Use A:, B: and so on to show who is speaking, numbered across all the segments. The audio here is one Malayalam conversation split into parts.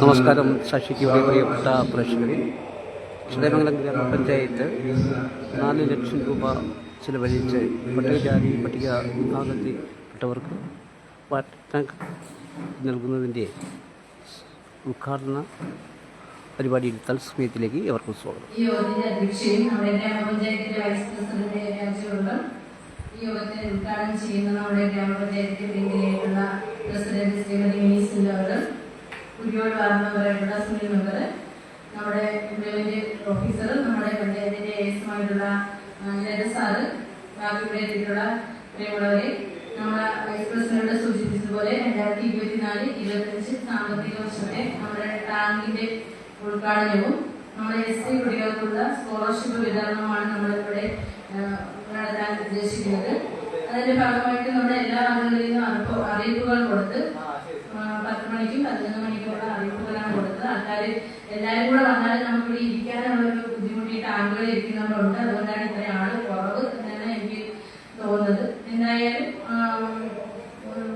A: നമസ്കാരം ശശിക്ക് വളരെ പ്രിയപ്പെട്ട പ്രേക്ഷകരെ. ചടയമംഗലം ഗ്രാമപഞ്ചായത്ത് നാല് ലക്ഷം രൂപ ചിലവഴിച്ച് പട്ടികജാതി പട്ടിക വിഭാഗത്തിൽപ്പെട്ടവർക്ക് വാറ്റ് നൽകുന്നതിന്റെ ഉദ്ഘാടന പരിപാടിയിൽ തത്സമയത്തിലേക്ക് അവർക്ക് സ്വാഗതം.
B: ഈ യോഗത്തെ ഉദ്ഘാടനം ചെയ്യുന്ന നമ്മുടെ ഗ്രാമപഞ്ചായത്തിന്റെ പിന്നിലേക്കുള്ള പ്രസിഡന്റ് ശ്രീമതി മിനിസിന്റെ അവർ കുരിയോട് വാർഡ് മെമ്പറായിട്ടുള്ള സുനിൽ മെമ്പർ നമ്മുടെ ഇംപ്ലിമെന്റ് ഓഫീസർ നമ്മുടെ പഞ്ചായത്തിന്റെ എസുമായിട്ടുള്ള ലത സാറ് ബാക്കി ഇവിടെ എത്തിയിട്ടുള്ള പ്രിയമുള്ളവരെ നമ്മുടെ വൈസ് പ്രസിഡന്റ് സൂചിപ്പിച്ചതുപോലെ രണ്ടായിരത്തി ഇരുപത്തിനാല് ഇരുപത്തഞ്ച് സാമ്പത്തിക വർഷത്തെ നമ്മുടെ ടാങ്കിന്റെ ഉദ്ഘാടനവും നമ്മുടെ എസ് സി കുട്ടികൾക്കുള്ള സ്കോളർഷിപ്പ് വിതരണവുമാണ് നമ്മളിവിടെ ആ, നടത്താൻ ഉദ്ദേശിക്കുന്നത്. അതിന്റെ ഭാഗമായിട്ട് നമ്മുടെ എല്ലാ ആളുകളിലും അറിയിപ്പുകൾ കൊടുത്ത് പത്ത് മണിക്കും പതിനൊന്ന് മണിക്കുമുള്ള അറിയിപ്പുകളാണ് കൊടുത്തത്. ആൾക്കാർ എല്ലാവരും കൂടെ വന്നാലും നമുക്ക് ഇവിടെ ഇരിക്കാനുള്ള ഒരു ബുദ്ധിമുട്ടിയിട്ട് ടാങ്കുകളിൽ ഇരിക്കുന്നവരുണ്ട്. അതുകൊണ്ടാണ് ഇത്രയും ആൾ കുറവ് എന്നാണ് എനിക്ക് തോന്നുന്നത്. എന്തായാലും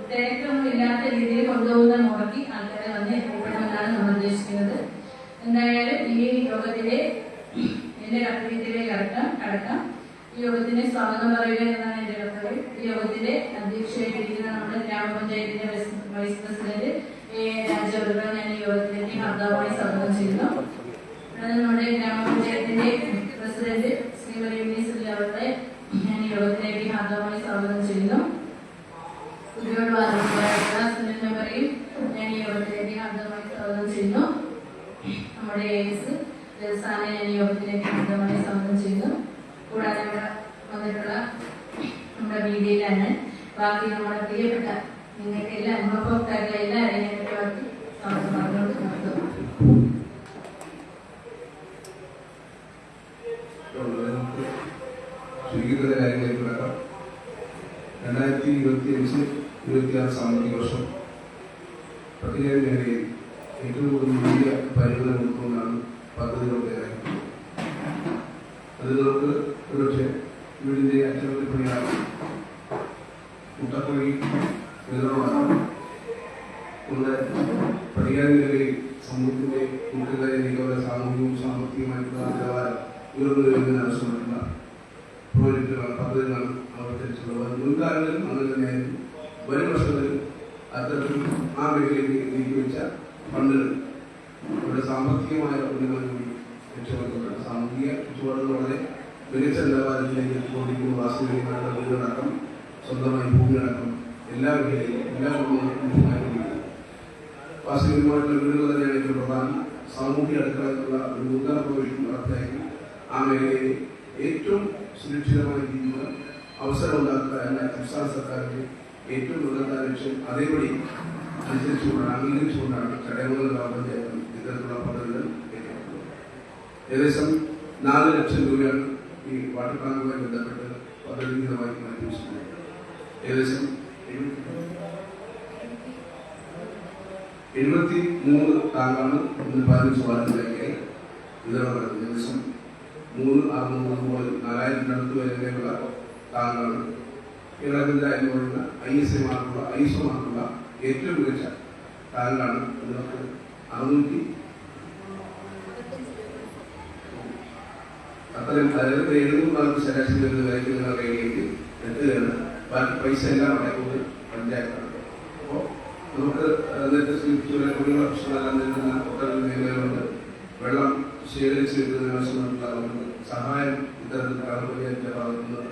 B: തിരക്കൊന്നും ഇല്ലാത്ത രീതിയിൽ കൊണ്ടുപോകുന്ന മുറക്കി ആൾക്കാരെ വന്ന് എത്തിക്കണമെന്നാണ് നമ്മൾ ഉദ്ദേശിക്കുന്നത്. എന്തായാലും ഈ യോഗത്തിലെ എന്റെ കർത്തവ്യത്തിലേക്ക് കടക്കാം കടക്കാം. യോഗത്തിന് സ്വാഗതം പറയുക എന്നതാണ് എന്റെ കർത്തവ്യം. ഈ യോഗത്തിന്റെ അധ്യക്ഷയായിട്ടിരിക്കുന്ന നമ്മുടെ ഗ്രാമപഞ്ചായത്തിന്റെ വൈസ് പ്രസിഡന്റ് എ രാജവർഗ ഞാൻ ഈ യോഗത്തിലേക്ക് ഹർദാവായി സ്വാഗതം ചെയ്യുന്നു. നമ്മുടെ ഗ്രാമപഞ്ചായത്തിന്റെ പ്രസിഡന്റ് ശ്രീമതി വിനീസ് അവരുടെ ഞാൻ ഈ യോഗത്തിലേക്ക് ഹാർദവമായി സ്വാഗതം ചെയ്യുന്നു കുട്ടിയോട് വാർത്തയായിട്ടുള്ള സുനിൽ മെമ്പറേയും ഞാൻ ഈ യോഗത്തിലേക്ക് ഹാർദവമായി സ്വാഗതം ചെയ്യുന്നു നമ്മുടെ എസ് ദിവസാനെ ഞാൻ ഈ യോഗത്തിലേക്ക് ഹാർദവമായി സ്വാഗതം ചെയ്യുന്നു കൂടാതെ ഇവിടെ വന്നിട്ടുള്ള മീഡിയയിലാണ് ബാക്കി നമ്മുടെ പ്രിയപ്പെട്ട നിങ്ങൾക്ക് എല്ലാ ഉപഭോക്താക്കളെ എല്ലാവരെയും വാക്ക് സ്വാഗതം പറഞ്ഞുകൊണ്ട് നിർത്തുന്നു
C: നമുക്ക് കിടക്കാം രണ്ടായിരത്തി ഇരുപത്തി അഞ്ച് ഇരുപത്തി ആറ് സാമ്പത്തിക വർഷം പട്ടികജാതി മേഖലയിൽ ഏറ്റവും കൂടുതൽ വലിയ പരിഗണന കൊടുത്തുകൊണ്ടാണ് പദ്ധതികളുടെ അത് നമുക്ക് ഒരുപക്ഷെ വീടിന്റെ അറ്റകുറ്റപ്പണിയാണ് മുട്ടക്കുഴി വിതരണമാണ് ഒന്ന് പഠിക്കാൻ മേഖലയിൽ സമൂഹത്തിന്റെ മുഖ്യകാര്യ സാമൂഹികവും സാമ്പത്തികമായിട്ടുള്ള നിലവാരം ഉയർന്നു വരുന്നതിന് ആവശ്യമായിട്ടുള്ള പ്രോജക്റ്റുകൾ പദ്ധതികളാണ് അവതരിച്ചിട്ടുള്ളത് മുൻകാലങ്ങളിൽ അങ്ങനെ തന്നെയായിരുന്നു. വരും വർഷങ്ങളിൽ അത്തരത്തിൽ ആ മേഖലയിലേക്ക് നീക്കിവെച്ച ഫണ്ടുകൾ അവരുടെ സാമ്പത്തികമായ ഉന്നമനം കൂടി രക്ഷപ്പെടുത്തുന്നുണ്ട്. സാമൂഹിക ചുറ്റുപാടുകൾ വളരെ മികച്ച നിലവാരത്തിലേക്ക് എത്തിക്കൊണ്ടിരിക്കുന്ന. വാസ്തുവികമായിട്ടുള്ള വീടടക്കം സ്വന്തമായി ഭൂമിയടക്കം എല്ലാ മേഖലയിലും എല്ലാ വാസ്തുവികമായിട്ടുള്ള വീടുകൾ തന്നെയാണ് ഏറ്റവും പ്രധാനം. സാമൂഹിക അടുക്കളയുള്ള ഒരു നൂതന പ്രവേശനം നടപ്പിലാക്കി ആ മേഖലയെ ഏറ്റവും സുരക്ഷിതമായ രീതിയിൽ അവസരം ഉണ്ടാക്കുക എന്ന സംസ്ഥാന സർക്കാരിന്റെ ഏറ്റവും പ്രധാന ലക്ഷ്യം. അതേപടി അനുസരിച്ചുകൊണ്ടാണ് അംഗീകരിച്ചുകൊണ്ടാണ് ചടയമംഗലം ഗ്രാമപഞ്ചായത്ത് ഇത്തരത്തിലുള്ള പദ്ധതികൾ ഏറ്റെടുക്കുന്നത്. ഏകദേശം നാല് ലക്ഷം രൂപയാണ് ഈ വാട്ടർ ടാങ്കുമായി ബന്ധപ്പെട്ട് പദ്ധതി മാറ്റി വെച്ചിട്ടുള്ളത് ഏകദേശം എഴുപത്തി മൂന്ന് താങ്കളാണ് ഇന്ന് പതിനഞ്ച് വാർഡിലേക്ക് വിതരണം നടത്തുന്നത് ഏകദേശം മൂന്ന് അറുന്നൂറ് മുതൽ നാലായിരത്തിനടുത്ത് വരെയുള്ള താങ്കളാണ് എന്ന് പറയുന്ന ഐ എസ് ഐ എസ് ഒമാർക്കുള്ള ഏറ്റവും മികച്ച താങ്കളാണ് നമുക്ക് അറുന്നൂറ്റി അത്രയും അതായത് എഴുന്നൂറ് മാർക്ക് ശരാശരി വരുന്ന നിങ്ങൾ കയ്യിലേക്ക് എത്തുകയാണ് ബാക്കി പൈസ എല്ലാം അടയ്ക്കുന്നത് പഞ്ചായത്താണ് അപ്പോൾ നമുക്ക് നേരത്തെ സൂചിപ്പിച്ചുള്ള കുടിവെള്ള പ്രശ്നമെല്ലാം നേരിടുന്ന ഒട്ടനവധി മേഖലകളുണ്ട് വെള്ളം ശേഖരിച്ച് വെക്കുന്നതിന് ആവശ്യമുണ്ടാകുന്നുണ്ട് സഹായം ഇത്തരത്തിൽ ഗ്രാമപഞ്ചായത്തിന്റെ ഭാഗത്ത്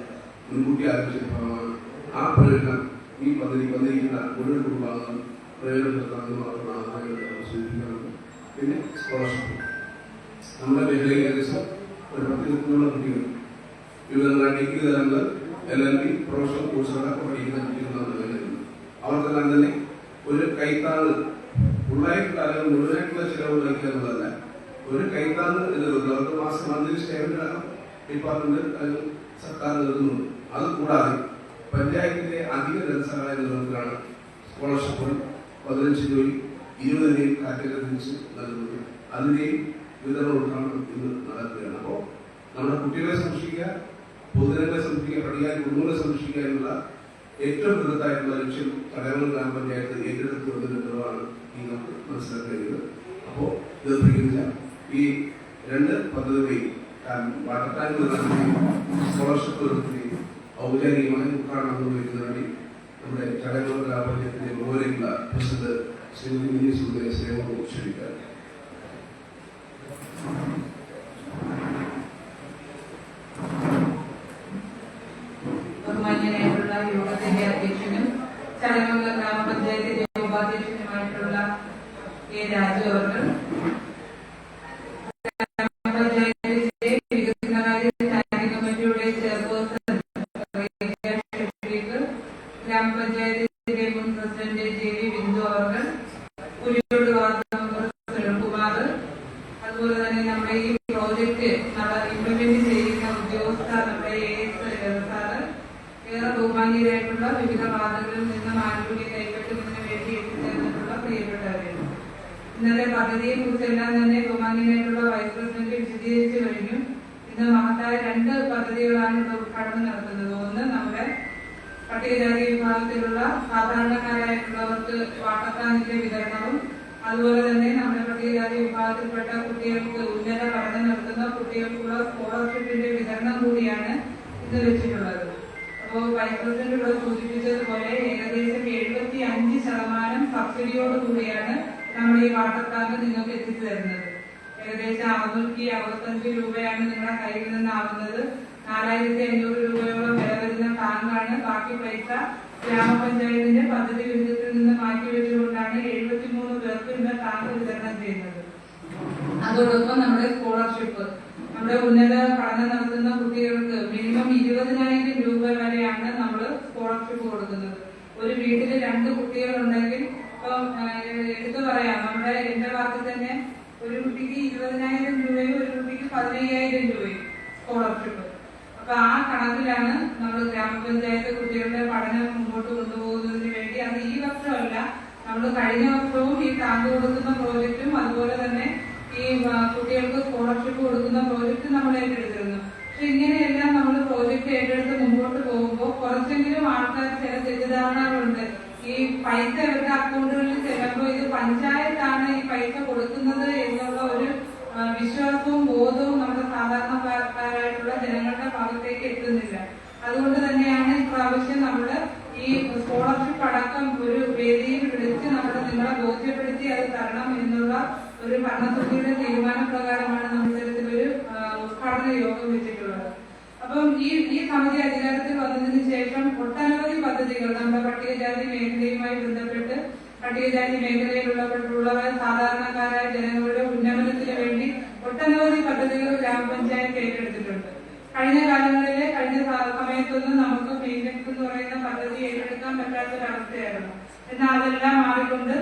C: മുൻകൂട്ടി ആരംഭിച്ച ഭാഗമാണ് ആ പ്രയോജനം ഈ പദ്ധതി വന്നിരിക്കുന്ന മുഴുവൻ കുടുംബാംഗം പ്രയോജനപ്പെടുത്താമെന്ന് എന്നുള്ളത് അവർക്ക് മാസം മന്ത്ലി സ്റ്റേമെന്റ് ഡിപ്പാർട്ട്മെന്റ് അത് സർക്കാർ നൽകുന്നുണ്ട് അത് കൂടാതെ പഞ്ചായത്തിന്റെ അധിക ധനസഹായം നൽകുന്നതാണ് സ്കോളർഷിപ്പുകൾ പതിനഞ്ച് ജോലി ഇരുപതിനെയും കാറ്റഗറിച്ച് നൽകുന്നത്. അതിന്റെയും വിതരണ ഉദ്ഘാടനം ഇന്ന് നടക്കുകയാണ്. അപ്പോൾ നമ്മുടെ കുട്ടികളെ സംരക്ഷിക്കുക പൊതുജനങ്ങളെ സംരക്ഷിക്കുക പഠിക്കാൻ കുടുംബങ്ങളെ സംരക്ഷിക്കുക എന്നുള്ള ഏറ്റവും ബൃഹത്തായിട്ടുള്ള ലക്ഷ്യം കടകൾ ഗ്രാമപഞ്ചായത്ത് ഏറ്റെടുത്ത് വന്നിട്ടുള്ളതാണ് ഈ നമുക്ക് മനസ്സിലാക്കാൻ കഴിയുന്നത്. അപ്പോൾ ഇത് പരിഗണിച്ച ഈ രണ്ട് പദ്ധതി വാട്ടർ ടാങ്ക് നിർമ്മാണത്തെയും സ്കോളർഷിപ്പ് നിർമ്മാണത്തെയും ഔദ്യോഗികമായി ഉദ്ഘാടനം വേണ്ടി നമ്മുടെ ചടങ്ങുകൾ ഗ്രാമപഞ്ചായത്തിന്റെ മുകളിലുള്ള പ്രസിഡന്റ് ശ്രീമതി സുന്ദര സേവനം ക്ഷണിക്കാം
D: ബഹുമാന്യനായിട്ടുള്ള യോഗത്തിന്റെ അധ്യക്ഷനും ചടങ്ങുള്ള ഗ്രാമപഞ്ചായത്തിന്റെ ഉപാധ്യക്ഷനുമായിട്ടുള്ള എ രാജു അവർ ഗ്രാമപഞ്ചായത്തിന്റെ വികസനകാര്യ സ്റ്റാൻഡിംഗ് കമ്മിറ്റിയുടെ ചെയർപേഴ്സൺ റേഖ ഷെഫീഖ്, ഗ്രാമപഞ്ചായത്തിന്റെ മുൻ പ്രസിഡന്റ് ജെ വി ബിന്ദു അവർ പുലിയോട് വാർഡ് മെമ്പർ സുനിൽകുമാർ അതുപോലെ തന്നെ നമ്മുടെ ഈ പ്രോജക്റ്റ് ഇംപ്ലിമെന്റ് ചെയ്യുന്ന ഉദ്യോഗസ്ഥ നമ്മുടെ എ എസ് സാറ് ഏറെ ബഹുമാന്യരായിട്ടുള്ള വിവിധ വാർഡുകളിൽ നിന്നും ആനുകൂല്യം കൈപ്പറ്റുന്നതിന് വേണ്ടി എത്തിച്ചേർന്നിട്ടുള്ള പ്രിയപ്പെട്ടവരാണ് ഇന്നത്തെ പദ്ധതിയെ കുറിച്ചെല്ലാം തന്നെ ബഹുമാന്യനായിട്ടുള്ള വൈസ് പ്രസിഡന്റ് വിശദീകരിച്ചു കഴിഞ്ഞു. ഇന്ന് മഹത്തായ രണ്ട് പദ്ധതികളാണ് ഇത് ഉദ്ഘാടനം നടത്തുന്നത്. ഒന്ന് നമ്മുടെ പട്ടികജാതി വിഭാഗത്തിലുള്ള സാധാരണക്കാരായിട്ടുള്ളവർക്ക് വാട്ടത്താനിന്റെ വിതരണവും അതുപോലെ തന്നെ നമ്മുടെ പട്ടികജാതി വിഭാഗത്തിൽപ്പെട്ട കുട്ടികൾക്ക് ഉന്നത പഠനം നടത്തുന്ന കുട്ടികൾക്കുള്ള സ്കോളർഷിപ്പിന്റെ വിതരണം കൂടിയാണ് ഇന്ന് വെച്ചിട്ടുള്ളത്. അപ്പോൾ വൈസ് പ്രസിഡന്റ് ഇവിടെ സൂചിപ്പിച്ചതുപോലെ ഏകദേശം എഴുപത്തി അഞ്ച് ശതമാനം സബ്സിഡിയോട് കൂടിയാണ് നമ്മൾ ഈ വാട്ടർ ടാങ്ക് നിങ്ങൾക്ക് എത്തിച്ചു തരുന്നത്. ഏകദേശം അറുന്നൂറ്റി അറുപത്തഞ്ച് രൂപയാണ് നിങ്ങളുടെ കയ്യിൽ നിന്നാവുന്നത്. നാലായിരത്തി അഞ്ഞൂറ് രൂപയോളം വില വരുന്ന ടാങ്കാണ്. ബാക്കി പൈസ ഗ്രാമപഞ്ചായത്തിന്റെ പദ്ധതി വിഹിതത്തിൽ നിന്ന് മാറ്റിവെച്ചുകൊണ്ടാണ് എഴുപത്തിമൂന്ന് പേർക്ക് ഇന്ന് ടാങ്ക് വിതരണം ചെയ്യുന്നത്. അതോടൊപ്പം നമ്മുടെ സ്കോളർഷിപ്പ്. നമ്മുടെ ഉന്നത പഠനം നടത്തുന്ന കുട്ടികൾക്ക് മിനിമം ഇരുപതിനായിരം രൂപ വരെയാണ് നമ്മൾ സ്കോളർഷിപ്പ് കൊടുക്കുന്നത്. ഒരു വീട്ടിൽ രണ്ട് കുട്ടികളുണ്ടെങ്കിൽ ഇപ്പം ആ, എടുത്തു പറയാം. നമ്മുടെ എന്റെ ഭാഗത്ത് തന്നെ ഒരു കുട്ടിക്ക് ഇരുപതിനായിരം രൂപയും ഒരു കുട്ടിക്ക് പതിനയ്യായിരം രൂപയും സ്കോളർഷിപ്പ് അപ്പൊ ആ കണക്കിലാണ് നമ്മൾ ഗ്രാമപഞ്ചായത്ത് കുട്ടികളുടെ പഠനം മുമ്പോട്ട് കൊണ്ടുപോകുന്നതിന് വേണ്ടി അത് ഈ വർഷമല്ല നമ്മൾ കഴിഞ്ഞ വർഷവും ഈ ടാങ്ക് കൊടുക്കുന്ന പ്രോജക്റ്റും അതുപോലെ തന്നെ ഈ കുട്ടികൾക്ക് സ്കോളർഷിപ്പ് കൊടുക്കുന്ന പ്രോജക്റ്റ് നമ്മൾ ഏറ്റെടുത്തിരുന്നു. പക്ഷെ ഇങ്ങനെയെല്ലാം നമ്മൾ പ്രോജക്റ്റ് ഏറ്റെടുത്ത് മുമ്പോട്ട് പോകുമ്പോൾ കുറച്ചെങ്കിലും ആൾക്കാർ ചില തെറ്റിദ്ധാരണകളുണ്ട്. ഈ പൈസ ഇവരുടെ അക്കൗണ്ടുകളിൽ ചെല്ലുമ്പോൾ ഇത് പഞ്ചായത്താണ് ഈ പൈസ കൊടുക്കുന്നത് എന്നുള്ള ഒരു വിശ്വാസവും ബോധവും നമ്മുടെ സാധാരണക്കാരായിട്ടുള്ള ജനങ്ങളുടെ ഭാഗത്തേക്ക് എത്തുന്നില്ല. അതുകൊണ്ട് തന്നെയാണ് ഇപ്രാവശ്യം നമ്മൾ ഈ സ്കോളർഷിപ്പ് അടക്കം ഒരു വേദിയിൽ വിളിച്ച് നമ്മൾ നിങ്ങളെ ബോധ്യപ്പെടുത്തി അത് തരണം എന്നുള്ള ഒരു ഭരണസമിതിയുടെ തീരുമാനപ്രകാരമാണ് നമ്മൾ ഇത്തരത്തിലൊരു ഉദ്ഘാടന യോഗം വെച്ചിട്ടുള്ളത്. അപ്പം ഈ ഈ സമിതി അധികാരത്തിൽ വന്നതിന് ശേഷം ഒട്ടനവധി പദ്ധതികൾ നമ്മുടെ പട്ടികജാതി മേഖലയുമായി ബന്ധപ്പെട്ട് പട്ടികജാതി മേഖലയിലുള്ളവർ സാധാരണക്കാരായ ജനങ്ങളുടെ ഉന്നമനത്തിന് വേണ്ടി ഒട്ടനവധി പദ്ധതികൾ ഗ്രാമപഞ്ചായത്ത് ഏറ്റെടുത്തിട്ടുണ്ട്. കഴിഞ്ഞ കാലങ്ങളിലെ കഴിഞ്ഞ സമയത്തൊന്നും നമുക്ക് മെയിന്റെ എന്ന് പറയുന്ന പദ്ധതി ഏറ്റെടുക്കാൻ പറ്റാത്തൊരവസ്ഥയായിരുന്നു. എന്നാൽ അതെല്ലാം മാറിക്കൊണ്ട്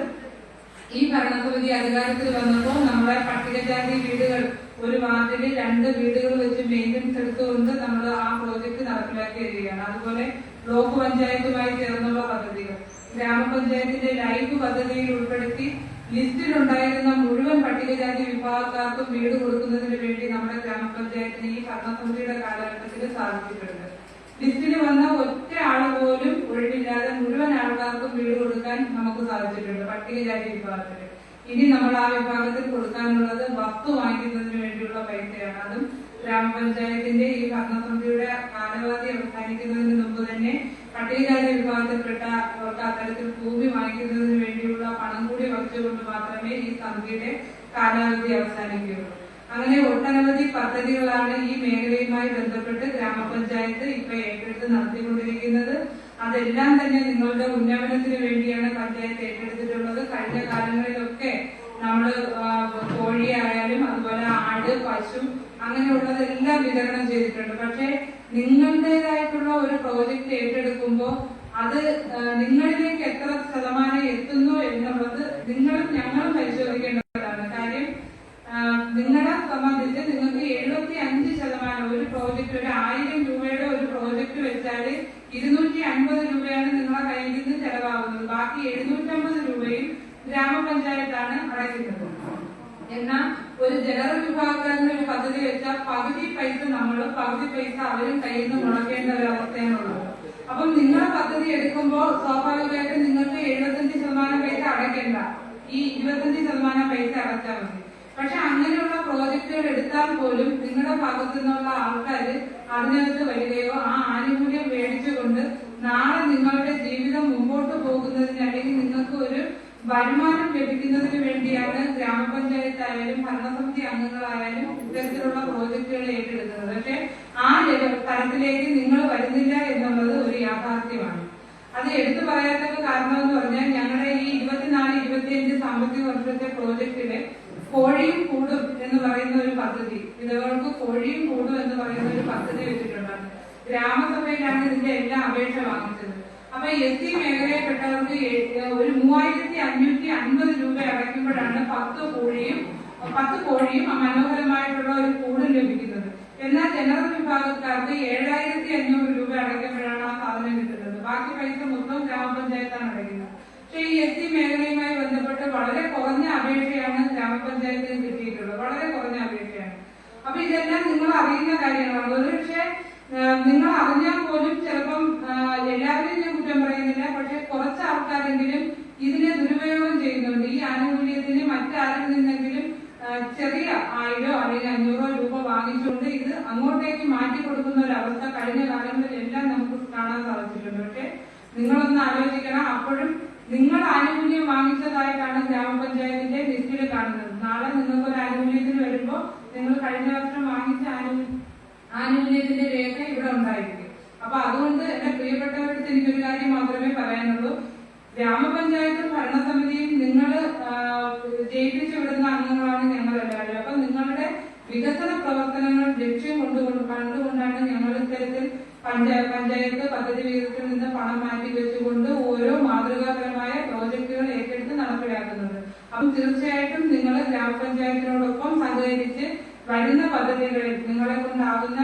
D: ഈ ഭരണസമിതി അധികാരത്തിൽ വന്നപ്പോൾ നമ്മുടെ പട്ടികജാതി വീടുകൾ ഒരു വാർഡിൽ രണ്ട് വീടുകൾ വെച്ച് മെയിന്റനൻസ് എടുത്തുകൊണ്ട് നമ്മൾ ആ പ്രോജക്റ്റ് നടപ്പിലാക്കി വരികയാണ്. അതുപോലെ ബ്ലോക്ക് പഞ്ചായത്തുമായി ചേർന്നുള്ള പദ്ധതികൾ. ഗ്രാമപഞ്ചായത്തിന്റെ ലൈഫ് പദ്ധതിയിൽ ഉൾപ്പെടുത്തി ലിസ്റ്റിലുണ്ടായിരുന്ന മുഴുവൻ പട്ടികജാതി വിഭാഗക്കാർക്കും വീട് കൊടുക്കുന്നതിന് വേണ്ടി നമ്മുടെ ഗ്രാമപഞ്ചായത്തിന് ഈ ഭരണസമിതിയുടെ കാലഘട്ടത്തിൽ സാധിച്ചിട്ടുണ്ട് ലിസ്റ്റിൽ വന്ന ഒറ്റ ആൾ പോലും ഒഴിവില്ലാതെ മുഴുവൻ ആൾക്കാർക്കും വീട് കൊടുക്കാൻ നമുക്ക് സാധിച്ചിട്ടുണ്ട് പട്ടികജാതി വിഭാഗത്തിൽ ഇനി നമ്മൾ ആ വിഭാഗത്തിൽ കൊടുക്കാനുള്ളത് വസ്തു വാങ്ങിക്കുന്നതിന് വേണ്ടിയുള്ള പൈസയാണ്. അതും ഗ്രാമപഞ്ചായത്തിന്റെ ഈ ഭരണസമിതിയുടെ കാലാവധി അവസാനിക്കുന്നതിന് മുമ്പ് തന്നെ പട്ടികജാതി വിഭാഗത്തിൽപ്പെട്ട അവർക്ക് അത്തരത്തിൽ ഭൂമി വാങ്ങിക്കുന്നതിന് വേണ്ടിയുള്ള പണം കൂടി വഹിച്ചുകൊണ്ട് മാത്രമേ ഈ സമിതിയുടെ കാലാവധി അവസാനിക്കുകയുള്ളൂ. അങ്ങനെ ഒട്ടനവധി പദ്ധതികളാണ് ഈ മേഖലയുമായി ബന്ധപ്പെട്ട് ഗ്രാമപഞ്ചായത്ത് ഇപ്പൊ ഏറ്റെടുത്ത് നടത്തിക്കൊണ്ടിരിക്കുന്നത്. അതെല്ലാം തന്നെ നിങ്ങളുടെ ഉന്നമനത്തിന് വേണ്ടിയാണ് പഞ്ചായത്ത് ഏറ്റെടുത്തിട്ടുള്ളത്. കഴിഞ്ഞ കാലങ്ങളിലൊക്കെ നമ്മൾ കോഴിയായാലും അതുപോലെ ആട് പശു അങ്ങനെയുള്ളതെല്ലാം വിതരണം ചെയ്തിട്ടുണ്ട്. പക്ഷെ നിങ്ങളുടേതായിട്ടുള്ള ഒരു പ്രോജക്റ്റ് ഏറ്റെടുക്കുമ്പോൾ അത് നിങ്ങളിലേക്ക് എത്ര ശതമാനം എത്തുന്നു എന്നുള്ളത് നിങ്ങളും ഞങ്ങളും പരിശോധിക്കേണ്ടതാണ് ഗ്രാമപഞ്ചായത്താണ് അടയ്ക്കുന്നത് എന്നാൽ ഒരു ജനറൽ വിഭാഗക്കാരന് ഒരു പദ്ധതി വെച്ചാൽ പകുതി പൈസ നമ്മളും പകുതി പൈസ അവരും കയ്യിൽ നിന്ന് മുടക്കേണ്ട ഒരു അവസ്ഥയാണുള്ളത്. അപ്പം നിങ്ങൾ പദ്ധതി എടുക്കുമ്പോൾ സ്വാഭാവികമായിട്ട് നിങ്ങൾക്ക് എഴുപത്തഞ്ച് ശതമാനം പൈസ അടയ്ക്കേണ്ട. ഈ ഇരുപത്തഞ്ച് ശതമാനം പൈസ അടച്ചാൽ മതി. പക്ഷെ അങ്ങനെയുള്ള പ്രോജക്റ്റുകൾ എടുത്താൽ പോലും നിങ്ങളുടെ ഭാഗത്തു നിന്നുള്ള ആൾക്കാർ അതിനകത്ത് വരികയോ ആ ആനുകൂല്യം മേടിച്ചുകൊണ്ട് നാളെ നിങ്ങളുടെ ജീവിതം മുമ്പോട്ട് വരുമാനം ലഭിക്കുന്നതിന് വേണ്ടിയാണ് ഗ്രാമപഞ്ചായത്ത് ആയാലും ഭരണസമിതി അംഗങ്ങളായാലും ഇത്തരത്തിലുള്ള പ്രോജക്റ്റുകൾ ഏറ്റെടുക്കുന്നത്. പക്ഷെ ആ ലെവൽ തലത്തിലേക്ക് നിങ്ങൾ വരുന്നില്ല എന്നുള്ളത് ഒരു യാഥാർത്ഥ്യമാണ്. അത് എടുത്തു പറയാത്തത് കാരണം എന്ന് പറഞ്ഞാൽ ഞങ്ങളുടെ ഈ ഇരുപത്തിനാല് ഇരുപത്തിയഞ്ച് സാമ്പത്തിക വർഷത്തെ പ്രോജക്റ്റിലെ കോഴിയും കൂടും എന്ന് പറയുന്ന ഒരു പദ്ധതി. വിധവകൾക്ക് കോഴിയും കൂടും എന്ന് പറയുന്ന ഒരു പദ്ധതി വെച്ചിട്ടുണ്ടാണ് ഗ്രാമസഭയിലാണ് ഇതിന്റെ എല്ലാ അപേക്ഷ വാങ്ങിച്ചത്. അപ്പൊ എസ് സി മേഖലയിൽപ്പെട്ടവർക്ക് ഒരു മൂവായിരത്തി അടയ്ക്കുമ്പോഴാണ് പത്ത് കോഴിയും പത്ത് കോഴിയും മനോഹരമായിട്ടുള്ള ഒരു കൂടും ലഭിക്കുന്നത്. എന്നാൽ ജനറൽ വിഭാഗക്കാർക്ക് ഏഴായിരത്തി അഞ്ഞൂറ് രൂപ അടയ്ക്കുമ്പോഴാണ് ആ സാധനം കിട്ടുന്നത്. ബാക്കി പൈസ മൊത്തം ഗ്രാമപഞ്ചായത്താണ് അടയ്ക്കുന്നത്. പക്ഷേ ഈ എസ് സി മേഖലയുമായി ബന്ധപ്പെട്ട് വളരെ കുറഞ്ഞ അപേക്ഷയാണ് ഗ്രാമപഞ്ചായത്തിന് കിട്ടിയിട്ടുള്ളത്. വളരെ കുറഞ്ഞ അപേക്ഷയാണ്. അപ്പൊ ഇതെല്ലാം നിങ്ങൾ അറിയുന്ന കാര്യങ്ങളാണ്. ഒരുപക്ഷെ നിങ്ങൾ അറിഞ്ഞാൽ പോലും ചിലപ്പം എല്ലാവരെയും ഞാൻ കുറ്റം പറയുന്നില്ല. പക്ഷെ കുറച്ച് ആൾക്കാരെങ്കിലും ഇതിനെ ദുരുപയോഗം ചെയ്യുന്നുണ്ട്. ഈ ആനുകൂല്യത്തിന് മറ്റാരിൽ നിന്നെങ്കിലും ചെറിയ ആയിരോ അല്ലെങ്കിൽ അഞ്ഞൂറോ രൂപ വാങ്ങിച്ചുകൊണ്ട് ഇത് അങ്ങോട്ടേക്ക് മാറ്റി കൊടുക്കുന്ന ഒരു അവസ്ഥ കഴിഞ്ഞ കാലങ്ങളിലെല്ലാം നമുക്ക് കാണാൻ സാധിച്ചിട്ടുണ്ട്. പക്ഷെ നിങ്ങളൊന്ന് ആലോചിക്കണം. അപ്പോഴും നിങ്ങൾ ആനുകൂല്യം വാങ്ങിച്ചതായിട്ടാണ് ഗ്രാമപഞ്ചായത്തിന്റെ ലിസ്റ്റിൽ കാണുന്നത്. നാളെ നിങ്ങൾക്ക് ഒരു ആനുകൂല്യത്തിന് വരുമ്പോൾ നിങ്ങൾ കഴിഞ്ഞ വർഷം വാങ്ങിച്ച ആനുകൂല്യം ആനുകൂല്യത്തിന്റെ രേഖ ഇവിടെ ഉണ്ടായിരിക്കും. അപ്പൊ അതുകൊണ്ട് എന്റെ പ്രിയപ്പെട്ടവർക്ക് എനിക്കൊരു കാര്യം മാത്രമേ പറയാനുള്ളൂ. ഗ്രാമപഞ്ചായത്തും ഭരണസമിതിയിൽ നിങ്ങൾ ജയിപ്പിച്ചു വിടുന്ന അംഗങ്ങളാണ് ഞങ്ങളെല്ലാവരും. അപ്പൊ നിങ്ങളുടെ വികസന പ്രവർത്തനങ്ങൾ ലക്ഷ്യം കൊണ്ടുകൊണ്ട് കണ്ടുകൊണ്ടാണ് ഞങ്ങൾ ഇത്തരത്തിൽ പഞ്ചായ പഞ്ചായത്ത് പദ്ധതി വിഹിതത്തിൽ നിന്ന് പണം മാറ്റി വെച്ചുകൊണ്ട് ഓരോ മാതൃകാപരമായ പ്രോജക്റ്റുകൾ ഏറ്റെടുത്ത് നടപ്പിലാക്കുന്നത്. അപ്പം തീർച്ചയായിട്ടും നിങ്ങൾ ഗ്രാമപഞ്ചായത്തിനോടൊപ്പം സഹകരിച്ച് വരുന്ന പദ്ധതികളിൽ നിങ്ങളെ കൊണ്ടാകുന്ന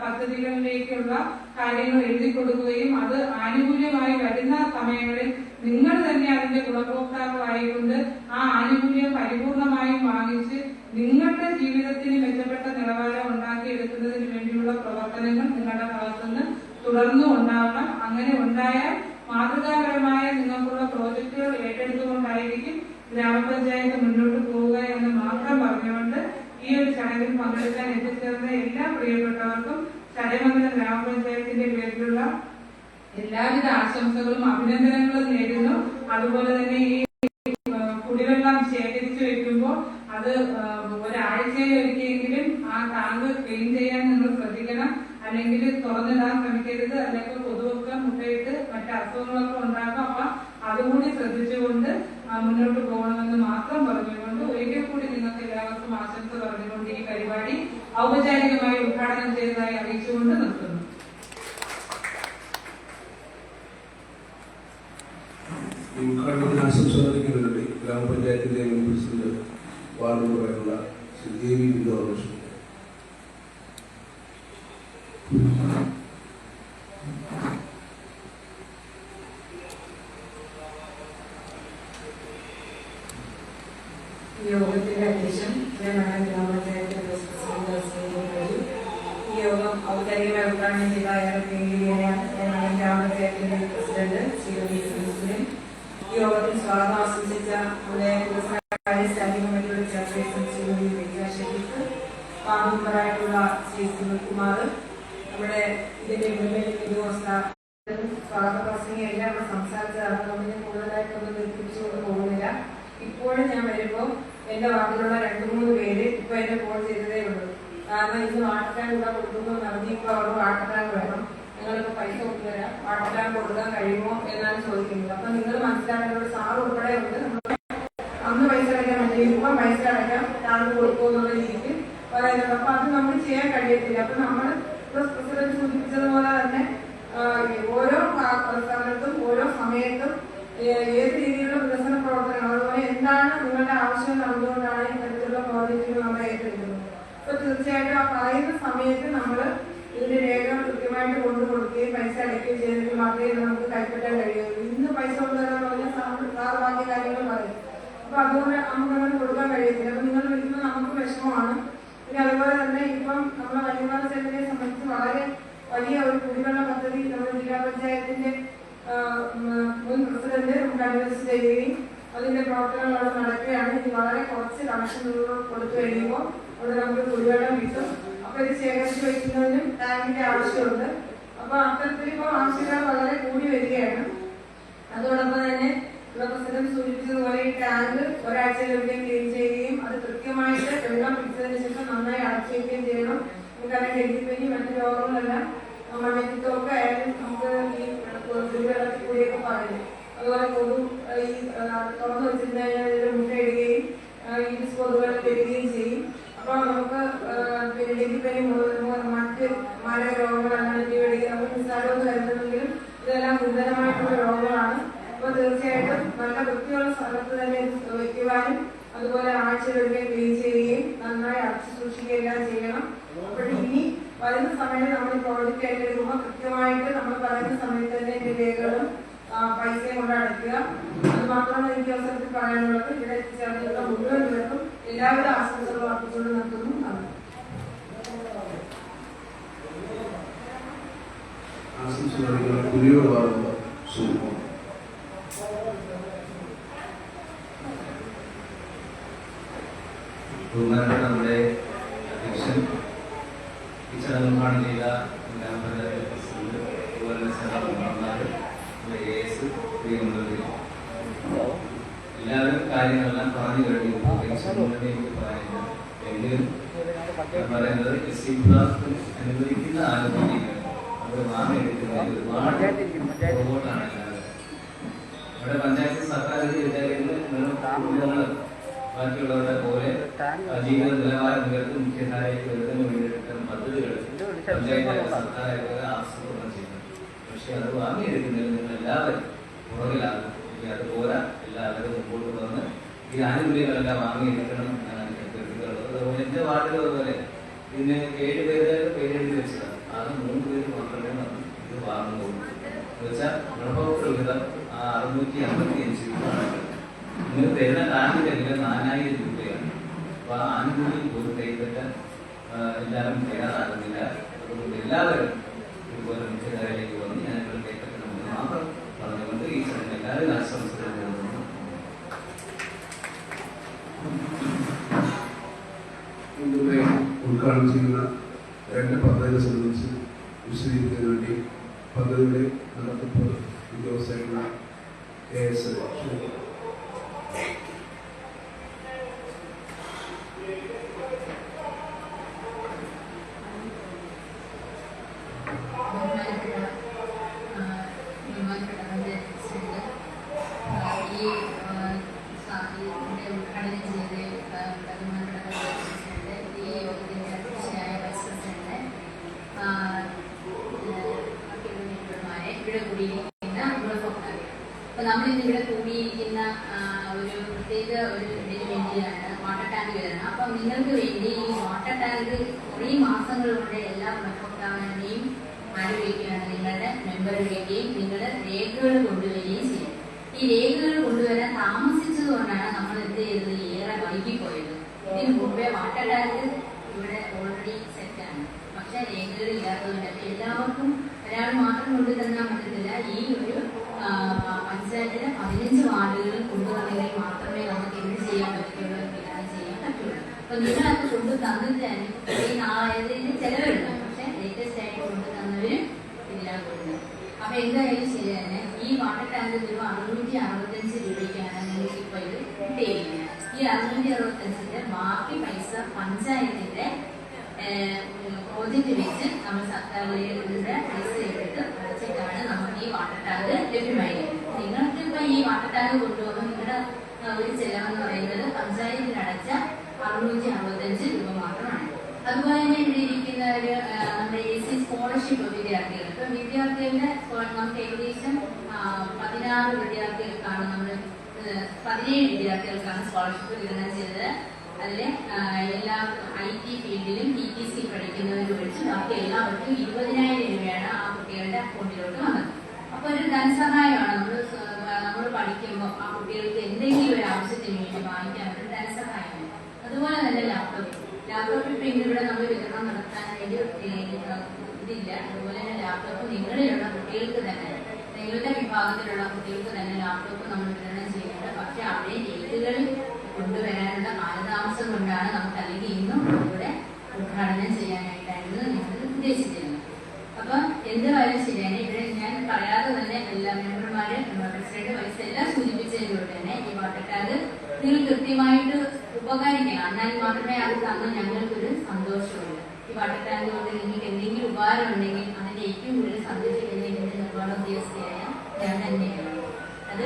D: പദ്ധതികളിലേക്കുള്ള കാര്യങ്ങൾ എഴുതി കൊടുക്കുകയും അത് ആനുകൂല്യമായി വരുന്ന സമയങ്ങളിൽ നിങ്ങൾ തന്നെ അതിന്റെ ഗുണഭോക്താക്കളായിക്കൊണ്ട് ആ ആനുകൂല്യം പരിപൂർണമായും വാങ്ങിച്ച് നിങ്ങളുടെ ജീവിതത്തിന് മെച്ചപ്പെട്ട നിലവാരം ഉണ്ടാക്കിയെടുക്കുന്നതിന് വേണ്ടിയുള്ള പ്രവർത്തനങ്ങൾ നിങ്ങളുടെ ഭാഗത്തുനിന്ന് തുടർന്നും ഉണ്ടാവണം. അങ്ങനെ ഉണ്ടായാൽ മാതൃകാപരമായ നിങ്ങൾക്കുള്ള പ്രോജക്റ്റുകൾ ഏറ്റെടുത്തുകൊണ്ടായിരിക്കും ഗ്രാമപഞ്ചായത്ത് മുന്നോട്ട് പോവുക എന്ന് മാത്രം ഒരു ചടങ്ങിൽ പങ്കെടുക്കാൻ എത്തിച്ചേർന്ന എല്ലാ പ്രിയപ്പെട്ടവർക്കും ചടയമംഗലം ഗ്രാമപഞ്ചായത്തിന്റെ പേരിലുള്ള എല്ലാവിധ ആശംസകളും അഭിനന്ദനങ്ങളും നേരുന്നു. അതുപോലെ തന്നെ ഈ കുടിവെള്ളം ശേഖരിച്ചു വെക്കുമ്പോൾ അത് ഒരാഴ്ചയിൽ ആ ടാങ്ക് ക്ലീൻ ചെയ്യാൻ നിങ്ങൾ ശ്രദ്ധിക്കണം. അല്ലെങ്കിൽ തുറന്നിടാൻ ശ്രമിക്കരുത്. അല്ലെങ്കിൽ കൊതുകൊക്കെ മുട്ടയിട്ട് മറ്റു അസുഖങ്ങളൊക്കെ ഉണ്ടാക്കും. അപ്പൊ അതുകൂടി ശ്രദ്ധിച്ചുകൊണ്ട് മുന്നോട്ട് പോകണമെന്ന് മാത്രം പറഞ്ഞുകൊണ്ട് ഒരിക്കൽ കൂടി നിങ്ങൾക്ക് എല്ലാവർക്കും ആശംസ പറഞ്ഞുകൊണ്ട് ഈ പരിപാടി ഔപചാരികമായി ഉദ്ഘാടനം ചെയ്തതായി അറിയിച്ചുകൊണ്ട് നിർത്തുന്നു.
C: ഉദ്ഘാടനത്തിന് ആശംസ അറിയിക്കുന്നുണ്ട് ഗ്രാമപഞ്ചായത്തിന്റെ മുൻ പ്രസിഡന്റ് വാർഡ് മെമ്പറായിട്ടുള്ള ശ്രീ ദേവി വിദ്യാഭ്യാസം
E: ഈ യോഗത്തിന്റെ അധ്യക്ഷൻ ബ്രഹ്മണ ഗ്രാമപഞ്ചായത്ത് വൈസ് പ്രസിഡന്റ് ശ്രീ രവി. ഈ യോഗം ഔദ്യോഗികമായി ഉദ്ഘാടനം ചെയ്ത അയാളെ ബ്രഹ്മണ ഗ്രാമപഞ്ചായത്തിന്റെ പ്രസിഡന്റ് ശ്രീ രവി മുസ്ലിം ഈ യോഗത്തിൽ സ്വാഗതം ആശംസിച്ച നമ്മുടെ വ്യവസായ സ്റ്റാൻഡിംഗ് കമ്മിറ്റിയുടെ ചെയർപേഴ്സൺ ശ്രീ വിദ്യ ഷെരീഫ് മെമ്പറായിട്ടുള്ള ശ്രീ സുനിൽകുമാർ നമ്മുടെ ഇതിന്റെ ഉദ്യോഗസ്ഥ സ്വാഗത പ്രസംഗം എല്ലാം ഇവിടെ സംസാരിച്ചതാണ് അതുകൊണ്ട് ഞാൻ കൂടുതലായിട്ടൊന്നും നിർത്തിപ്പിച്ചുകൊണ്ട് പോകുന്നില്ല. ഇപ്പോഴും ഞാൻ വരുമ്പോൾ എന്റെ വാർഡിലുള്ള രണ്ടു മൂന്ന് പേര് ഇപ്പൊ എന്നെ ഫോൺ ചെയ്തതേ ഉള്ളൂ. കാരണം ഇന്ന് വാട്ടർ ടാങ്ക് ഇവിടെ കൊടുക്കുന്നു എന്ന് അറിഞ്ഞിപ്പോൾ അവർ വാട്ടർ ടാങ്ക് വേണം. നിങ്ങളിപ്പോ പൈസ കൊടുത്തുതരാം. വാട്ടർ കൊടുക്കാൻ കഴിയുമോ എന്നാണ് ചോദിക്കുന്നത്. അപ്പൊ നിങ്ങൾ മനസ്സിലാക്കേണ്ട സാർ ഉൾപ്പെടെ ഉണ്ട്. നമ്മൾ അന്ന് പൈസ അടയ്ക്കാൻ പറ്റില്ല ഇപ്പൊ പൈസ അടയ്ക്കാം ടാങ്ക് കൊടുക്കും എന്നുള്ള രീതിക്ക് പറയുന്നത് അപ്പൊ അത് നമ്മൾ ചെയ്യാൻ കഴിയത്തില്ല. അപ്പൊ നമ്മൾ പ്രസിഡന്റ് സൂചിപ്പിച്ചതുപോലെ തന്നെ ഓരോ സ്ഥലത്തും ഓരോ സമയത്തും ഏത് രീതിയിലുള്ള വികസന പ്രവർത്തനങ്ങൾ അതുപോലെ എന്താണ് നിങ്ങളുടെ ആവശ്യം നടന്നുകൊണ്ടാണ് ഇത്തരത്തിലുള്ള പ്രോജക്റ്റുകൾ നമ്മൾ ഏറ്റെടുക്കുന്നത്. അപ്പൊ തീർച്ചയായിട്ടും ആ പറയുന്ന സമയത്ത് നമ്മൾ ഇതിന്റെ രേഖകൾ കൃത്യമായിട്ട് കൊണ്ടു പൈസ അടയ്ക്കുകയും ചെയ്തിട്ട് മാത്രമേ നമുക്ക് കൈപ്പറ്റാൻ കഴിയുള്ളൂ. ഇന്ന് പൈസ കൊണ്ടുവരാന്ന് പറഞ്ഞാൽ സാറ് ബാക്കി കാര്യങ്ങൾ പറയും. അപ്പൊ അതുകൊണ്ട് നമുക്ക് അങ്ങനെ കൊടുക്കാൻ കഴിയത്തില്ല. അപ്പൊ നിങ്ങൾ വിളിക്കുമ്പോൾ നമുക്ക് വിഷമമാണ്. പിന്നെ അതുപോലെ തന്നെ ഇപ്പം നമ്മുടെ വന്യമാന സേനയെ സംബന്ധിച്ച് വളരെ വലിയ ഒരു കുടിവെള്ള പദ്ധതി നമ്മുടെ ജില്ലാ പഞ്ചായത്തിന്റെ മുൻ പ്രസിഡന്റ് നമുക്ക് അനുവദിച്ച് തരികയും അതിന്റെ പ്രവർത്തനങ്ങൾ അവിടെ നടക്കുകയാണ്. ഇനി വളരെ കുറച്ച് കണക്ഷനുകൾ കൊടുത്തു കഴിയുമ്പോൾ അവിടെ നമുക്ക് കുടിവെള്ളം കിട്ടും. അപ്പൊ ഇത് ശേഖരിച്ചു വയ്ക്കുന്നതിനും ടാങ്കിന്റെ ആവശ്യമുണ്ട്. അപ്പൊ അത്തരത്തിൽ ഇപ്പോൾ ആവശ്യങ്ങൾ വളരെ കൂടി വരികയാണ്. അതോടൊപ്പം തന്നെ പ്രസിഡന്റ് സൂചിപ്പിച്ചതുപോലെ ഈ ടാങ്ക് ഒരാഴ്ചയിലൊരിക്കലും ക്ലീൻ ചെയ്യുകയും അത് കൃത്യമായിട്ട് വെള്ളം പിടിച്ചതിന് ശേഷം നന്നായി അടച്ചുവെക്കുകയും ചെയ്യണം. നമുക്കറിയാം ഡെങ്കിപ്പനി മറ്റു രോഗങ്ങളെല്ലാം മണ്ണിത്തൊക്കെ ആയാലും നമുക്ക് ഈ കുടിവെള്ളത്തിൽ കൂടിയൊക്കെ പറയും അതുപോലെ കൊതു ഈ തുറന്നു വെച്ചിരുന്നതിൽ മുട്ടയിടുകയും ഈ കൊതുകൾ വരികയും ചെയ്യും. അപ്പോൾ നമുക്ക് പിന്നെ ഡെങ്കിപ്പനി മറ്റ് മാരക രോഗങ്ങളെല്ലാം ഡെങ്കിപ്പനി നമുക്ക് നിസ്സാരമെന്ന് കരുതുന്നെങ്കിലും ഇതെല്ലാം ഗുരുതരമായിട്ടുള്ള അപ്പൊ തീർച്ചയായിട്ടും നല്ല വൃത്തിയുള്ള സ്ഥലത്ത് തന്നെ ഇത് വെക്കുവാനും അതുപോലെ ആഴ്ചകളിലെ ക്ലീൻ ചെയ്യുകയും നന്നായി അടച്ചു സൂക്ഷിക്കുകയെല്ലാം ചെയ്യണം. അപ്പോൾ ഇനി വരുന്ന സമയത്ത് നമ്മൾ പ്രോജക്റ്റ് ഏറ്റെടുക്കുമ്പോൾ കൃത്യമായിട്ട് നമ്മൾ പറയുന്ന സമയത്ത് തന്നെ ഇതിന്റെ രേഖകളും പൈസയും കൊണ്ട് അടയ്ക്കുക. അത് മാത്രമല്ല എനിക്ക് അവസരത്തിൽ പറയാനുള്ളത് ഇവിടെ എത്തിച്ചേർന്നിട്ടുള്ള മുഴുവൻ പേർക്കും എല്ലാവിധ ആശംസകളും അർപ്പിച്ചുകൊണ്ട് നിർത്തുന്നു. നന്ദി.
C: ആശംസകൾ കുരിയോട് സുഖം.
F: ബഹുമാനപ്പെട്ട നമ്മുടെ അധ്യക്ഷൻ ഈ ചടങ്ങ് ഉദ്ഘാടനം ചെയ്ത ഗ്രാമപഞ്ചായത്ത് പ്രസിഡന്റ് അതുപോലെ തന്നെ പ്രിയമുള്ളവർ എല്ലാവരും കാര്യങ്ങളെല്ലാം പറഞ്ഞു കഴിഞ്ഞു. എനിക്ക് പറയാനില്ല എങ്കിലും പറയുന്നത് എസ് സി വിഭാഗത്തിന് അത് വാങ്ങിയെടുക്കുന്നതിൽ ഒരുപാട് പുറകോട്ടാണ് എല്ലാവരും നമ്മുടെ പഞ്ചായത്ത് സർക്കാർ ബാക്കിയുള്ളവരുടെ പോലെ ജീവിത നിലവാരം ഉയർത്തി മുഖ്യധാരയിൽ ഉയർത്തുന്ന വീടുകളും പദ്ധതികൾ പഞ്ചായത്ത് ആസൂത്രണം ചെയ്യുന്നു പക്ഷെ അത് വാങ്ങിയെടുക്കുന്നതിൽ നിങ്ങൾ എല്ലാവരും പുറകിലാകും. അത് പോരാ. എല്ലാവരും മുമ്പോട്ട് വന്ന് ഈ ആനുകൂല്യങ്ങളെല്ലാം വാങ്ങിയെടുക്കണം എന്നാണ് എനിക്ക് അതുപോലെ എന്റെ വാർഡിൽ അതുപോലെ. ഇതിന് ഏഴ് പേര് പേരെഴുതി വെച്ചതാണ്. ആകെ മൂന്ന് പേര് മാത്രമേ വന്ന് ഇത് വാങ്ങുന്നുള്ളൂ. എന്ന് വെച്ചാൽ ഗുണഭോക്തൃ വിഹിതം അറുന്നൂറ്റി അമ്പത്തി അഞ്ച് രൂപയാണ് നിങ്ങൾ തരുന്ന വില നാലായിരം രൂപയാണ്. അപ്പൊ ആനുകൂല്യം പോലും കൈപ്പറ്റ എല്ലാവരും തയ്യാറാകുന്നില്ല. എല്ലാവരും ഇതുപോലെ മുഖ്യധാരയിലേക്ക് വന്ന് ഞാനിപ്പോൾ കൈപ്പറ്റണമെന്ന് മാത്രം പറഞ്ഞുകൊണ്ട് ഈ ചടങ്ങ് എല്ലാവരും ആശംസകൾ
C: ഉദ്ഘാടനം ചെയ്യുന്ന രണ്ട് പദ്ധതികളെ സംബന്ധിച്ച് വിശദീകരിക്കാൻ വേണ്ടി പദ്ധതിയുടെ നടത്തിപ്പ് ഉദ്യോഗസ്ഥരായിട്ടുള്ള എ എസ്
G: ബഹുമാനപ്പെട്ട ആ, ബഹുമാനപ്പെട്ട പഞ്ചായത്ത് പ്രസിഡന്റ് ആ, ഈ ആ, സ- ഈ ഇവിടെ ഉദ്ഘാടനം ചെയ്ത ആ, ബഹുമാനപ്പെട്ട പഞ്ചായത്ത് പ്രസിഡന്റ് ഈ യോഗത്തിന്റെ അധ്യക്ഷയായ വൈസ് പ്രസിഡന്റ് ആ, ബാക്കിയുള്ള മെമ്പർമാരെ ഇവിടെ കൂടിയിരിക്കുന്ന ഗുണഭോക്താക്കൾ അപ്പൊ നമ്മൾ ഇന്ന് ഇവിടെ കൂടിയിരിക്കുന്ന ആ, ഒരു പ്രത്യേക ഒരു ഇതിന് വേണ്ടിയാണ് വാട്ടർ ടാങ്ക് വിതരണം അപ്പൊ നിങ്ങൾക്ക് വേണ്ടി ഈ വാട്ടർ ടാങ്ക് കുറേ മാസങ്ങൾ കൊണ്ട് എല്ലാ ഗുണഭോക്താവിനെയും ആലോചിക്കുകയാണ് നിങ്ങളുടെ മെമ്പറിലേക്കും നിങ്ങൾ രേഖകൾ കൊണ്ടുവരികയും ചെയ്യും ഈ രേഖകൾ കൊണ്ടുവരാൻ താമസിച്ചത് കൊണ്ടാണ് നമ്മൾ എന്ത് ചെയ്തത്? ഏറെ വൈകിപ്പോയത്. ഇതിനു മുമ്പേ വാട്ടർ ടാങ്ക് ഇവിടെ ഓൾറെഡി സെറ്റ് ആണ്. പക്ഷെ രേഖകൾ ഇല്ലാത്തതുകൊണ്ട് എല്ലാവർക്കും ഒരാൾ മാത്രം കൊണ്ടു തന്നാൽ പറ്റത്തില്ല. ഈ ഒരു പഞ്ചായത്തിന് പതിനഞ്ച് വാർഡുകൾ കൊണ്ടുവന്നെങ്കിൽ മാത്രമേ നമുക്ക് എന്ത് ചെയ്യാൻ പറ്റുള്ളൂ വിതരണം ചെയ്യാൻ പറ്റുള്ളൂ. അപ്പൊ നിങ്ങൾ അത് കൊണ്ടു തന്നിട്ട് തന്നെ ഈ നാളായത് ഇതിന് ചെലവുണ്ട് പക്ഷെ ലേറ്റസ്റ്റ് ആയിട്ട് കൊണ്ടു തന്നവര് കൊടുക്കുന്നത് അപ്പൊ എന്തായാലും ശരി തന്നെ. ഈ വാട്ടർ ടാങ്ക് ഒരു അറുന്നൂറ്റി അറുപത്തഞ്ച് രൂപയ്ക്കാണ് നിങ്ങൾക്ക് ഇപ്പൊ ഇത് കിട്ടിയിരിക്കുന്നത് ഈ അറുന്നൂറ്റി അറുപത്തഞ്ചിന്റെ ബാക്കി പൈസ പഞ്ചായത്തിന്റെ പ്രോജക്റ്റ് വെച്ച് നമ്മൾ സർക്കാരിന്റെ പൈസ എടുത്ത് അടച്ചിട്ടാണ് നമുക്ക് ഈ വാട്ടർ ടാങ്ക് ലഭ്യമായിരിക്കുന്നത് നിങ്ങൾക്ക് ഇപ്പൊ ഈ വാട്ടർ ടാങ്ക് കൊണ്ടുപോകുമ്പോൾ നിങ്ങളുടെ ഒരു ചെലവെന്ന് പറയുന്നത് പഞ്ചായത്തിൽ അടച്ച അറുന്നൂറ്റി അറുപത്തഞ്ച് രൂപ മാത്രമാണ്. അതുപോലെ തന്നെ ഇവിടെ ഇരിക്കുന്ന ഒരു നമ്മുടെ എ സി സ്കോളർഷിപ്പ് വിദ്യാർത്ഥികൾ ഇപ്പൊ വിദ്യാർത്ഥികളുടെ നമുക്ക് ഏകദേശം പതിനാറ് വിദ്യാർത്ഥികൾക്കാണ് നമ്മൾ പതിനേഴ് വിദ്യാർത്ഥികൾക്കാണ് സ്കോളർഷിപ്പ് വിതരണം ചെയ്തത്. അതിൽ എല്ലാ ഐ ടി ഫീൽഡിലും ടി ടി സി പഠിക്കുന്നവർ ഒഴിച്ച് ബാക്കി എല്ലാവർക്കും ഇരുപതിനായിരം രൂപയാണ് ആ കുട്ടികളുടെ അക്കൗണ്ടിലോട്ട് വന്നത്. അപ്പൊ ഒരു ധനസഹായമാണ് നമ്മൾ നമ്മൾ പഠിക്കുമ്പോൾ ആ കുട്ടികൾക്ക് എന്തെങ്കിലും ഒരു ആവശ്യത്തിന് വേണ്ടി വാങ്ങിക്കാൻ ഒരു ധനസഹായമാണ്. അതുപോലെ തന്നെ ലാപ്ടോപ്പ് ലാപ്ടോപ്പ് ഇപ്പൊ ഇന്നിവിടെ നമ്മൾ വിതരണം നടത്താൻ വേണ്ടി ഇതില്ല. അതുപോലെ തന്നെ ലാപ്ടോപ്പ് നിങ്ങളിലുള്ള കുട്ടികൾക്ക് തന്നെ കുട്ടികളുടെ വിഭാഗത്തിലുള്ള കുട്ടികൾക്ക് തന്നെ ലാപ്ടോപ്പ് നമ്മൾ വിതരണം ചെയ്യുന്നുണ്ട് പക്ഷെ അവിടെ രീതികളിൽ കൊണ്ടുവരാനുള്ള കാലതാമസം കൊണ്ടാണ് നമുക്ക് അല്ലെങ്കിൽ ഇന്നും ഇവിടെ ഉദ്ഘാടനം ചെയ്യാനായിട്ടായിരുന്നു ഞങ്ങൾ ഉദ്ദേശിച്ചിരുന്നത്. അപ്പൊ എന്ത് കാര്യം ശരിയാണ് ഇവിടെ ഞാൻ പറയാതെ തന്നെ എല്ലാ മെമ്പർമാര് പ്രസിഡന്റ് വൈസ് എല്ലാം സൂചിപ്പിച്ചതിലൂടെ തന്നെ ഈ വാട്ടർടാഗ് നിങ്ങൾ കൃത്യമായിട്ട് ഉപകാരിക്കണം എന്നാൽ മാത്രമേ അത് തന്ന ഞങ്ങൾക്കൊരു സന്തോഷമുള്ളൂ. ഈ വാട്ടർ ടാങ്ക് കൊണ്ട് നിങ്ങൾക്ക് എന്തെങ്കിലും ഉപകാരം ഉണ്ടെങ്കിൽ ഞാൻ തന്നെയാണ് അത്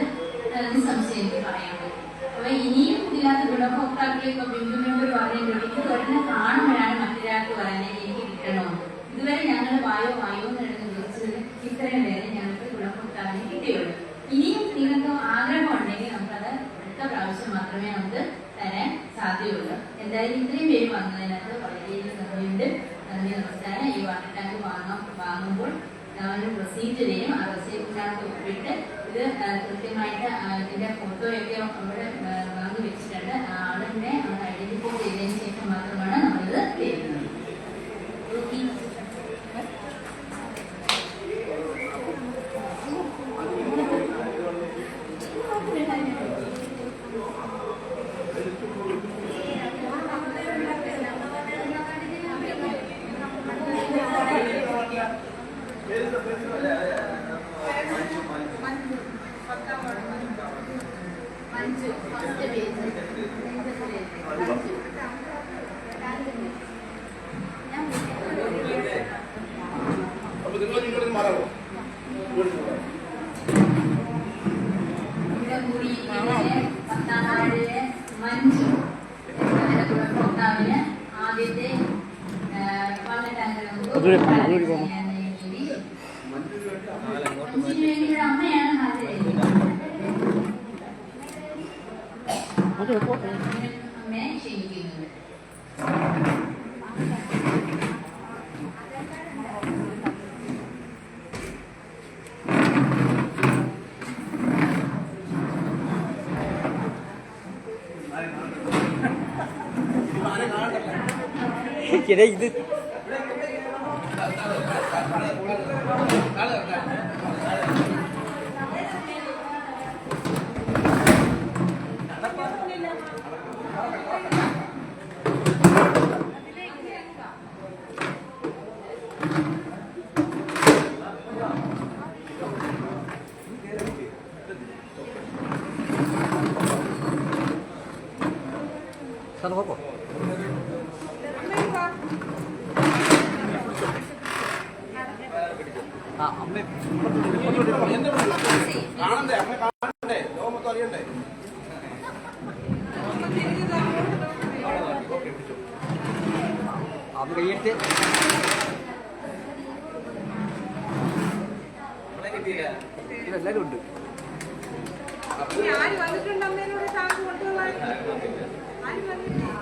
G: നിസ്സംശയത്തിൽ എനിക്ക് പറയാൻ പറ്റും. അപ്പൊ ഇനിയും ഇതിനകത്ത് ഗുണഭോക്താക്കളെ ഇപ്പൊ ബിന്ദു മെമ്പർ പറയുന്നുണ്ട് ഇത് ഒരെണ്ണം കാണുമ്പോഴാണ് മറ്റൊരാൾക്ക് പറയാൻ എനിക്ക് കിട്ടണോ? ഇതുവരെ ഞങ്ങൾ വായോ വായോ എന്ന് വിളിച്ചത് ഇത്രയും നേരം ഞങ്ങൾക്ക് ഗുണഭോക്താവിനെ കിട്ടിയുള്ളൂ. ഇനിയും നിങ്ങൾക്ക് ആഗ്രഹം ഉണ്ടെങ്കിൽ നമുക്കത് അടുത്ത പ്രാവശ്യം മാത്രമേ നമുക്ക് തരാൻ സാധ്യതയുള്ളൂ. എന്തായാലും ഇത്രയും പേര് വന്നതിനകത്ത് വളരെയധികം നന്ദിയുണ്ട്. നന്ദി നമസ്കാരം. ഈ വാട്ടർ ടാങ്ക് വാങ്ങാം വാങ്ങുമ്പോൾ ഒരു റെസീപ്റ്റ് തരും ആ റെസീപ്റ്റിനകത്ത് ഒപ്പിട്ട് ഇത് കൃത്യമായിട്ട് ഇതിന്റെ ഫോട്ടോയൊക്കെ അവിടെ വാങ്ങി വെച്ചിട്ടുണ്ട്. ആ ആളിനെ നമ്മൾ ഐഡന്റിഫൈ ചെയ്തതിന് ശേഷം മാത്രമാണ് നമ്മളിത് തരുന്നത് ഓക്കെ മഞ്ജു ഫസ്റ്റ് പേജ് ഞാൻ
C: അപ്പൊ നിങ്ങൾ ഇങ്ങോട്ട് മാറാമോ
G: ഇവിടെ കൂടിയിരിക്കുന്നതിന് പത്താം വാർഡിലെ മഞ്ജു എന്ന ഗുണഭോക്താവിന് ആദ്യത്തെ വെള്ള ടാങ്ക് നമുക്ക്
A: അതൊരു- അതൊരു പോകാം.
G: ചെയ്യാൻ വേണ്ടി മഞ്ജുവിന് വേണ്ടി ഒരു അമ്മയാണ് ഹാജരായിരിക്കുന്നത് അമ്മയെ ക്ഷണിക്കുന്നത്
A: ഇടേ ഇത് അമ്മ കയ്യെടുത്ത് ഇതെല്ലാരും ഉണ്ട്
D: ആര് വന്നിട്ടുണ്ട് അമ്മേനോട് ടാങ്ക് കൊണ്ടുപോകാൻ ആര് വന്നിട്ടുണ്ട്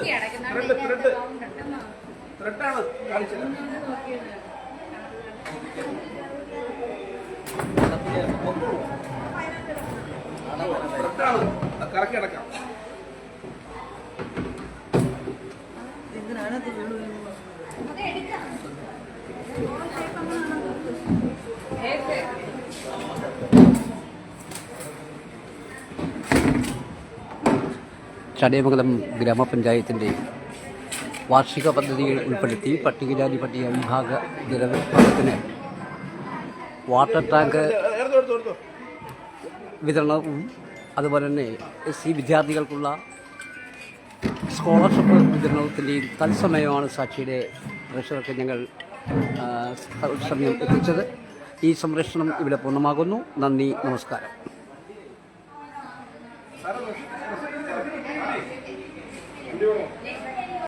C: ത്രെഡ്. ത്രെഡ് ത്രെഡാണ് കാണിച്ചത്. ത്രെഡാണ്. കറക്കി അടക്കാം
A: ചടയമംഗലം ഗ്രാമപഞ്ചായത്തിന്റെ വാർഷിക പദ്ധതിയിൽ ഉൾപ്പെടുത്തി പട്ടികജാതി പട്ടിക വിഭാഗ ജലവിഭാഗത്തിന് വാട്ടർ ടാങ്ക് വിതരണവും അതുപോലെ തന്നെ എസ് സി വിദ്യാർത്ഥികൾക്കുള്ള സ്കോളർഷിപ്പ് വിതരണത്തിന്റെയും തത്സമയമാണ് സാക്ഷിയുടെ പ്രേക്ഷകർക്ക് ഞങ്ങൾ സമയം എത്തിച്ചത്. ഈ സംരക്ഷണം ഇവിടെ പൂർണമാകുന്നു. നന്ദി നമസ്കാരം.
C: വണ്ടി വേണോ